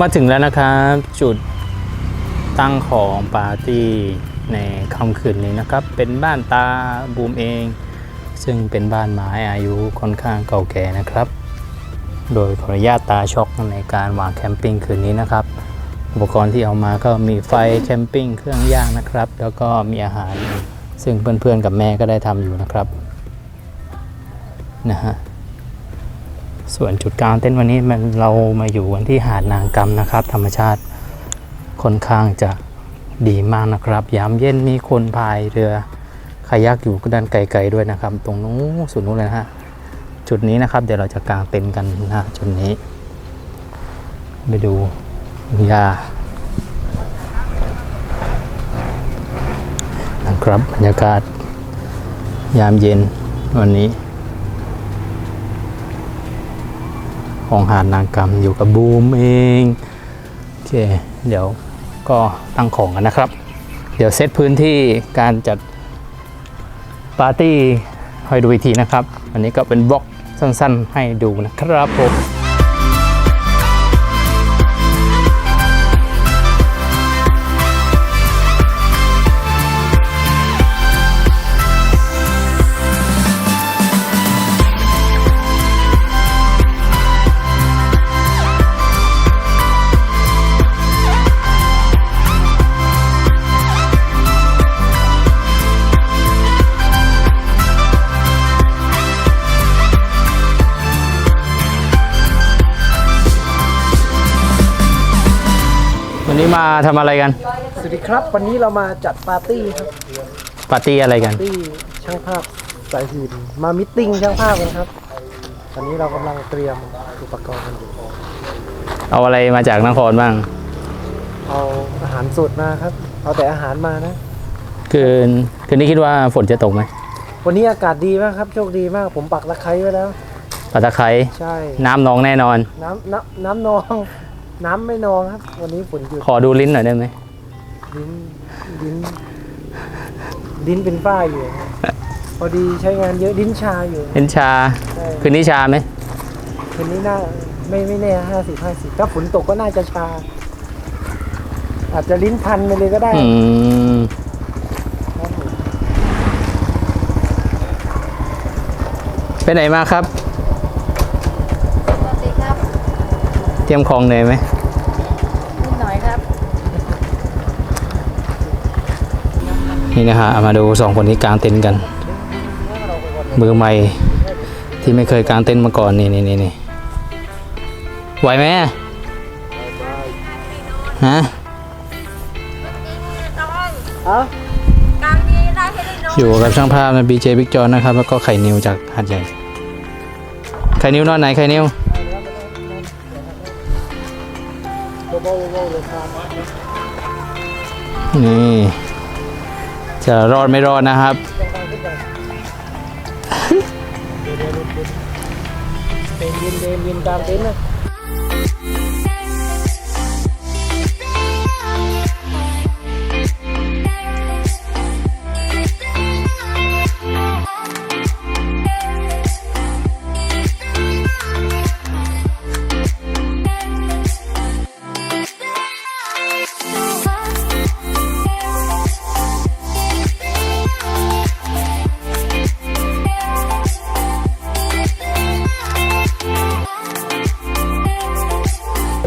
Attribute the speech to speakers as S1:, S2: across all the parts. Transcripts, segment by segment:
S1: มาถึงแล้วนะครับจุดตั้งของปาร์ตี้ในค่ำคืนนี้นะครับ เป็นบ้านตาบูมเอง ซึ่งเป็นบ้านไม้อายุค่อนข้างเก่าแก่นะครับ โดยขออนุญาตตาช็อกในการวางแคมปิ้งคืนนี้นะครับ อุปกรณ์ที่เอามาก็มีไฟแคมปิ้งเครื่องย่างนะครับ แล้วก็มีอาหาร ซึ่งเพื่อนๆกับแม่ก็ได้ทำอยู่นะครับนะฮะ ส่วนจุดกลางเต้นวันนี้มันเรามาอยู่กันที่หาดนางกำนะครับ ธรรมชาติค่อนข้างจะดีมากนะครับยามเย็นมีคนพายเรือคายักอยู่ด้านไกลๆด้วยนะครับ ตรงนู้นสุดนู้นเลยนะฮะจุดนี้นะครับเดี๋ยวเราจะกางเต็นท์กันนะจุดนี้ไปดูยานะครับบรรยากาศยามเย็นวันนี้ ของหาดนางกำอยู่กับบูมเองโอเคเดี๋ยวก็ตั้งของกันนะครับ เดี๋ยวเซตพื้นที่การจัดปาร์ตี้ให้ดูอีกทีนะครับ อันนี้ก็เป็นบล็อกสั้นๆ ให้ดูนะครับผม มาทำอะไรกัน
S2: สวัสดีครับ วันนี้เรามาจัดปาร์ตี้ครับ
S1: ปาร์ตี้อะไรกัน
S2: ปาร์ตี้ช่างภาพสายหื่นมามิทติ้งช่างภาพกันครับ ตอนนี้เรากำลังเตรียมอุปกรณ์กันอยู่
S1: เอาอะไรมาจากนครบ้าง
S2: เอาอาหารสดมาครับ เอาแต่อาหารมานะ
S1: คืนคืนนี้คิดว่าฝนจะตกไหม
S2: วันนี้อากาศดีมากครับ โชคดีมาก ผมปักตะไคร้ไว้แล้ว
S1: ปลาตะไคร้
S2: ใช่
S1: น้ำนองแน่นอน
S2: น้ำน้ำน้ำนอง น้ำไม่นองครับ วันนี้ฝนหยุด
S1: ขอดูลิ้นหน่อยได้ไหม
S2: ลิ้นลิ้นลิ้นเป็นฝ้าอยู่ครับพอดีใช้งานเยอะลิ้นชาอยู่
S1: ลิ้นชา
S2: ใช่
S1: คืนนี้ชาไหม
S2: คืนนี้น่าไม่ไม่แน่ห้าสิบห้าสิบถ้าฝนตกก็น่าจะชา อาจจะลิ้นพันไปเลยก็ได้
S1: อืม
S2: ครับผม
S1: ไปไหนมาครับ
S3: สวัสดีครับ
S1: เตรียมของเหนื่อยไหม
S3: นิดหน่อยครับ
S1: นี่นะฮะเอามาดูสองคนนี้กางเต็นท์กัน มือใหม่ที่ไม่เคยกางเต็นท์มาก่อนนี่นี่นี่นี่ไหวไหมฮะ
S2: อะ
S3: กลางนี้ได้ให้ได้นอน
S1: อยู่กับช่างภาพนะบีเจบิ๊กจอนนะครับ แล้วก็ไข่นิวจากหัดใหญ่ ไข่นิวนอนไหนไข่นิว นี่ จะรอดไม่รอดนะครับ
S2: เป็นยินเย็นยินกลามเต็นนะ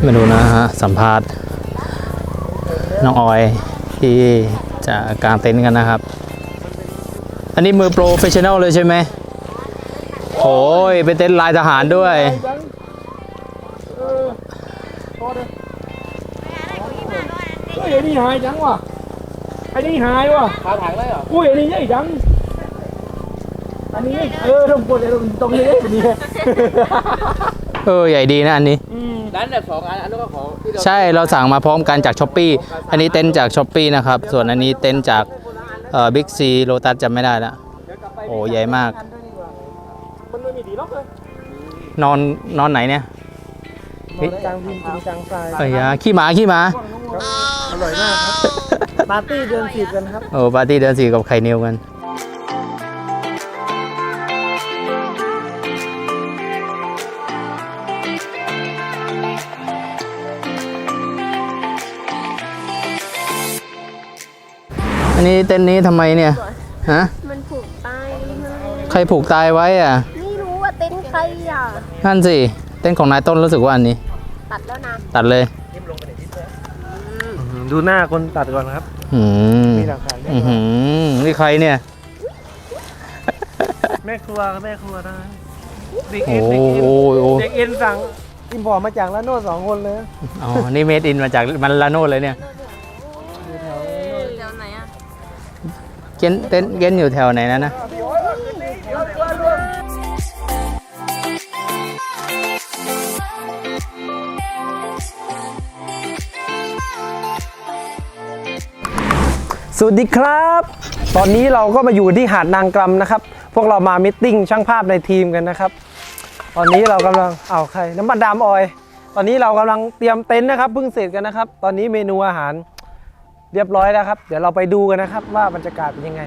S1: มาดูนะฮะสัมภาษณ์น้องออยที่จะกางเต็นท์กันนะครับ อันนี้มือโปรเฟชชั่นอลเลยใช่ไหมโอ้ยเป็นเต็นท์ลายทหารด้วย
S2: เฮ้ยไอ้นี่หายจังว่ะไอ้นี่หายว่ะขาถังเลยเหรออุ้ยไอ้นี่ใหญ่จังอันนี้เออตรงบนตรงตรงนี้อันนี้
S1: เออใหญ่ดีนะอันนี้
S4: นั้นเนี่ยสองอันอันนั้นก็ของที่เรา
S1: ใช่เราสั่งมาพร้อมกันจากช้อปปีอันนี้เต็นท์จากช้อปปีนะครับ ส่วนอันนี้เต็นท์จากเอ่อบิ๊กซีโลตัสจำไม่ได้แล้วโอ้ใหญ่มาก
S2: มันไม่มีดีล็อกเลย
S1: นอนนอนไหนเนี่ย
S2: นอนกลางดินกินกลางทราย
S1: เอ้ยยาขี้หมาขี้หมา
S2: อร่อยมากครับปาร์ตี้เดือนสิบกันครับ
S1: โอ้ปาร์ตี้เดือนสี่กับไข่นิวกัน นนี้เต็นท์นี้ทำไมเนี่ย ฮะ
S3: มันผูกตายเลย
S1: ใครผูกตายไว้อะ
S3: ไม่รู้ว่าเต็นท์ใครอะ
S1: นั่นสิ เต้นท์ของนายต้นรู้สึกว่าอันนี้
S3: ตัดแล้วนะ
S1: ตัดเลย
S2: ดูหน้าคนตัดก่อนครับ
S1: อืม
S2: มีหลักฐานเรียบ
S1: อือ
S2: ร้อย
S1: หือนี่ใครเนี่ย
S2: แม่ครัวแม่ครัวนะเด็ก
S1: โอ้
S2: เอ็น
S1: โห
S2: เด็กเอ็นเด็กเอ็นสั่งอิมพอร์ตมาจากละโน่สองคนเลย
S1: อ๋อ นี่เมดอินมาจากมันลาโน่เลยเนี่ย
S3: เก้
S1: นเต้นเก้นอยู่แถวไหนนะนะ
S2: สวัสดีครับ ตอนนี้เราก็มาอยู่ที่หาดนางกรำนะครับ พวกเรามามิทติ้งช่างภาพในทีมกันนะครับ ตอนนี้เรากำลังเอาใครน้ำมันดามออย ตอนนี้เรากำลังเตรียมเต็นท์นะครับเพิ่งเสร็จกันนะครับ ตอนนี้เมนูอาหาร เรียบร้อยแล้วครับ เดี๋ยวเราไปดูกันนะครับว่าบรรยากาศเป็นยั
S5: งไง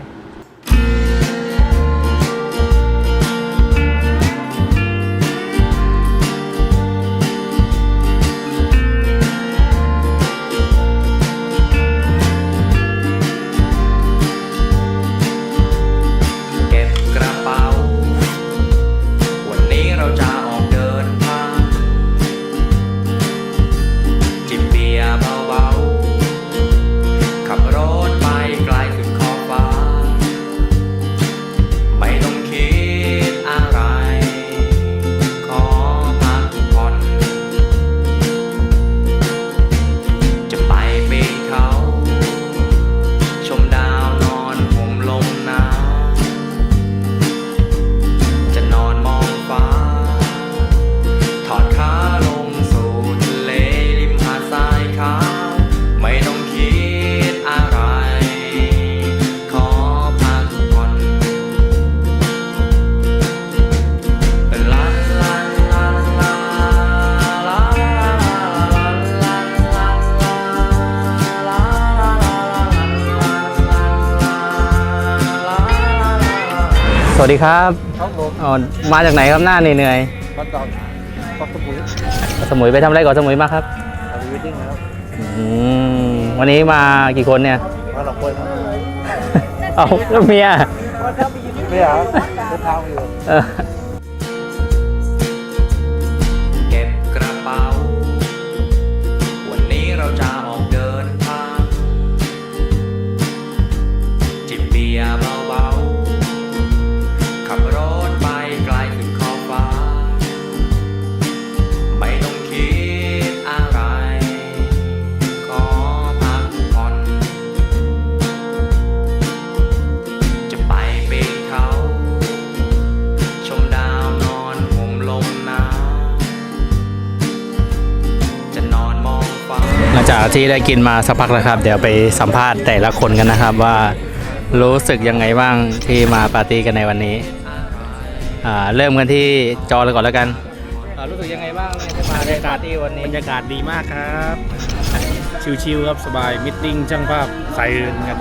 S1: สวัสดีครับ
S2: ครับผม
S1: อ๋อมาจากไหนครับหน้าเหนื่อย
S2: มาตอบตอบสมุย
S1: ๆสมุยไปทำอะไรก่อนสมุยมาครับ
S2: ทำวิดดิ้งแล้ว
S1: อืมวันนี้มากี่คนเนี่ย
S2: มาสองคนครับ
S1: เอาแล้วเมีย
S2: ไม่เหรอเดินทางอยู่
S1: เออ
S5: ที่ได้กินมา
S1: สักพักแล้วครับ เดี๋ยวไปสัมภาษณ์แต่ละคนกันนะครับว่ารู้สึกยังไงบ้างที่มาปาร์ตี้กันในวันนี้อ่าเริ่มกันที่จอเลยก่อนแล้วกันอ่ารู้สึกยังไงบ้างที่มาในปาร์ตี้วันนี้
S2: บรรยากาศดีมากครับ ชิวๆครับสบายมิทติ้งช่างภาพใส่เงินกัน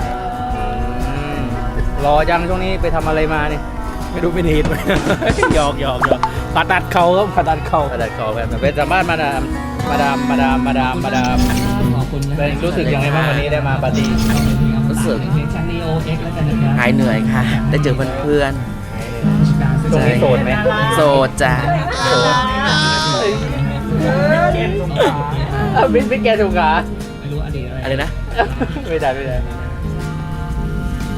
S1: อืมรอยังช่วงนี้ไปทำอะไรมาเนี่ย
S2: ไม่รู้เป็นเหตุไหม หยอกหยอกหยอกผ่าตัดเขาครับผ่าตัดเขา
S1: กระดาษคอแบบเป็นสัมภาษณ์มาดามมาดามมาดามมาดามมาดาม เป็นรู้สึกยังไงบ้างวันนี้ได้มาปาร์ตี้
S4: รู้สึกหายเหนื่อยค่ะ ได้เจอเพื่อน
S1: ช่วงนี้โสดไหม
S4: ๆโสดจ้ะ
S1: บิ๊กบิ๊กแกถูกขา
S4: อะไรนะ
S1: ไม่ได้ไม่ได้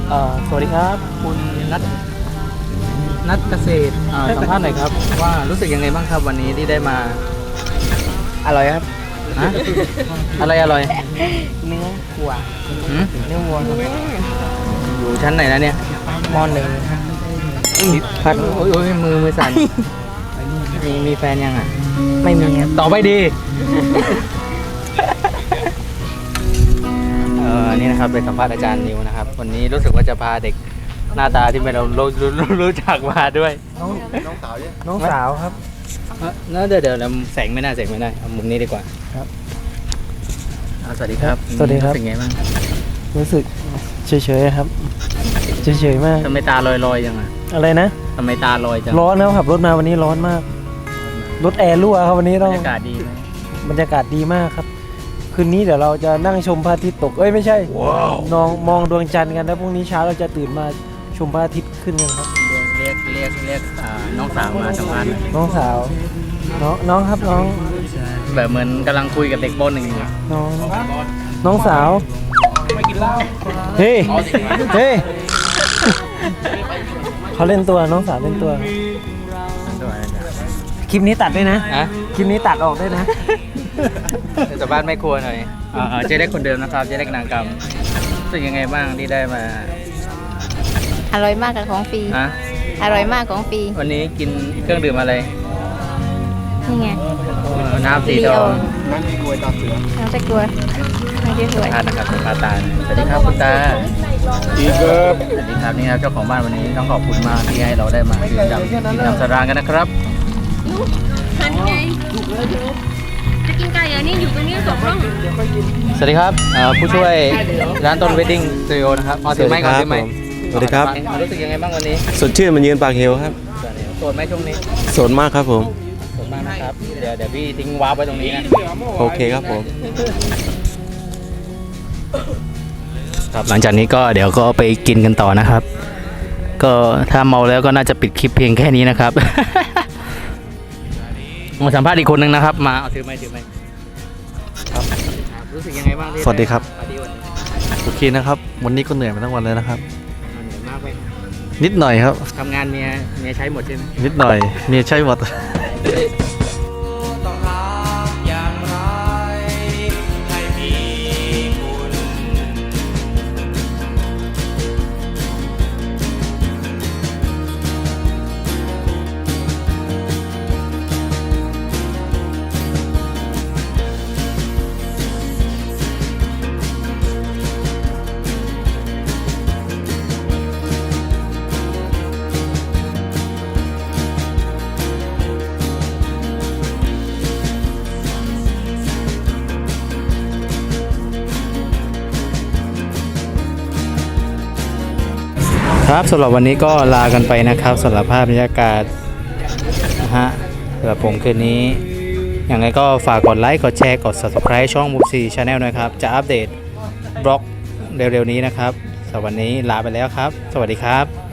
S1: เอ่อสวัสดีครับ คุณนัทนัทเกษตรอ่าสัมภาษณ์หน่อยครับ ว่ารู้สึกยังไงบ้างครับวันนี้ที่ได้มา
S4: อร่อยครับ
S1: ฮะอะไรอร่อย
S4: เนื้อวัว
S1: หืม
S4: เนื้อวัว
S1: อยู่ชั้นไหนแล้วเนี่ย
S4: มอหนึ่ง
S1: พัดโอ้ยโอ้ยมือมือสั่นมีมีแฟนยังอะ
S4: ไม่มีครับ
S1: ต่อไปดีเออนี่นะครับเป็นสัมภาษณ์อาจารย์นิวนะครับ วันนี้รู้สึกว่าจะพาเด็กหน้าตาที่ไม่เรารู้รู้รู้รู้จักมาด้วย
S2: น้องสาวครับ
S1: เอ้อ แล้วเดี๋ยวเดี๋ยวเราแสงไม่ได้แสงไม่ได้เอามุมนี้ดีกว่า
S2: ครับ
S1: อ่าสวัสดีครับ
S2: สวัสดีครับ
S1: รู้สึกไงบ้าง
S2: รู้สึกเฉยๆครับเฉยๆมาก
S1: ทำไมตาลอยลอยจังอะ
S2: อะไรนะ
S1: ทำไมตาลอยจัง
S2: ร้อนแล้วขับรถมาวันนี้ร้อนมากรถแอร์รั่วครับวันนี้
S1: บร
S2: ต้อง
S1: รยากาศดีไหม
S2: บรรยากาศดีมากครับ คืนนี้เดี๋ยวเราจะนั่งชมพระอาทิตย์ตกเอ้ยไม่ใช่นองมองดวงจันทร์กันแล้วพรุ่งนี้เช้าเราจะตื่นมาชมพระอาทิตย์ขึ้นกันครับ
S1: เรียกเรีย กเรียกอ่าน้องสาวมาทำงานหน่อย
S2: น้องสาว น้องน้องครับน้อง
S1: แบบเหมือนกำลังคุยกับเด็กโบนหนึ่งอยู่
S2: น้อง น้องสาว เฮ้ย เฮ้ยเขาเล่นตัวน้องสาวเล่นตัว คลิปนี้ตัดด้วยนะ
S1: ฮะ
S2: คลิปนี้ตัดออกด้วยนะ
S1: จะบ้านไม่ครัวหน่อยอ่าเจ๊เล็กคนเดิมนะครับเจ๊เล็กนางกรรมรู้สึกยังไงบ้างที่ได้มา
S6: อร่อยมากกับของฟรี
S1: ฮะ
S6: อร่อยมากของฟรี
S1: วันนี้กินเครื่องดื่มอะไร
S6: นี่ไง
S1: น้ำสี
S6: ลี
S1: ท
S6: โอ
S1: อง
S6: น้ำตะกลัวน้ำตะกลัวไม่ใช่สวย
S1: ทานนะครับคุณตาตาสวัสดีครับคุณตาดีครับสวัสดีครับนี่ครับเจ้าของบ้านวันนี้ต้องขอบคุณมากที่ให้เราได้มาดื่มด่ำกินน้ำสรานกันนะครับ
S3: หันไงจะกินไก่เหรอนี่อยู่ตรงนี้สองร่อง
S1: สวัสดีครับเอ่อผู้ช่วยร้านต้นเวดดิ้งสตูดิโอนะครับเอาถือไม้ก่อนถือไม้
S7: ส วัสดีครับ
S1: รู้สึกยังไงบ้างวันนี้
S7: สดชื่นมันยืนปากเหวครับ
S1: โสดไหมช่วงนี้
S7: โสดมากครับผม
S1: โสดมากนะครับ เดี๋ยวเดี๋ยวพี่ทิ้งวาร์ปไว้ตรงนี้นะ
S7: โอเคครับผม
S1: ครับหลังจากนี้ก็เดี๋ยวก็ไปกินกันต่อนะครับ ก็ถ้าเมาแล้วก็น่าจะปิดคลิปเพียงแค่นี้นะครับ มาสัมภาษณ์อีกคนนึงนะครับ มาเอาถือไม้ถือไม้ครับรู้สึกยังไงบ้างที่
S7: สวัสดีครับ
S1: มาที่วันนี้
S7: โอเคนะครับ วันนี้ก็เหนื่อยมาทั้งวันเลยนะครับ
S1: เหนื่อยมากไหม
S7: นิดหน่อยครับ
S1: ทำงานเมียเมียใช้หมดใช่ไหม
S7: นิดหน่อยเมียใช่หมด
S1: ครับสำหรับวันนี้ก็ลากันไปนะครับสำหรับภาพบรรยากาศนะฮะสำหรับผมคืนนี้อย่างไรก็ฝากกดไลค์กดแชร์กด subscribe ช่องมูซีชาแนลนะครับ จะอัปเดตบล็อกเร็วๆนี้นะครับสำหรับวันนี้ลาไปแล้วครับ สวัสดีครับ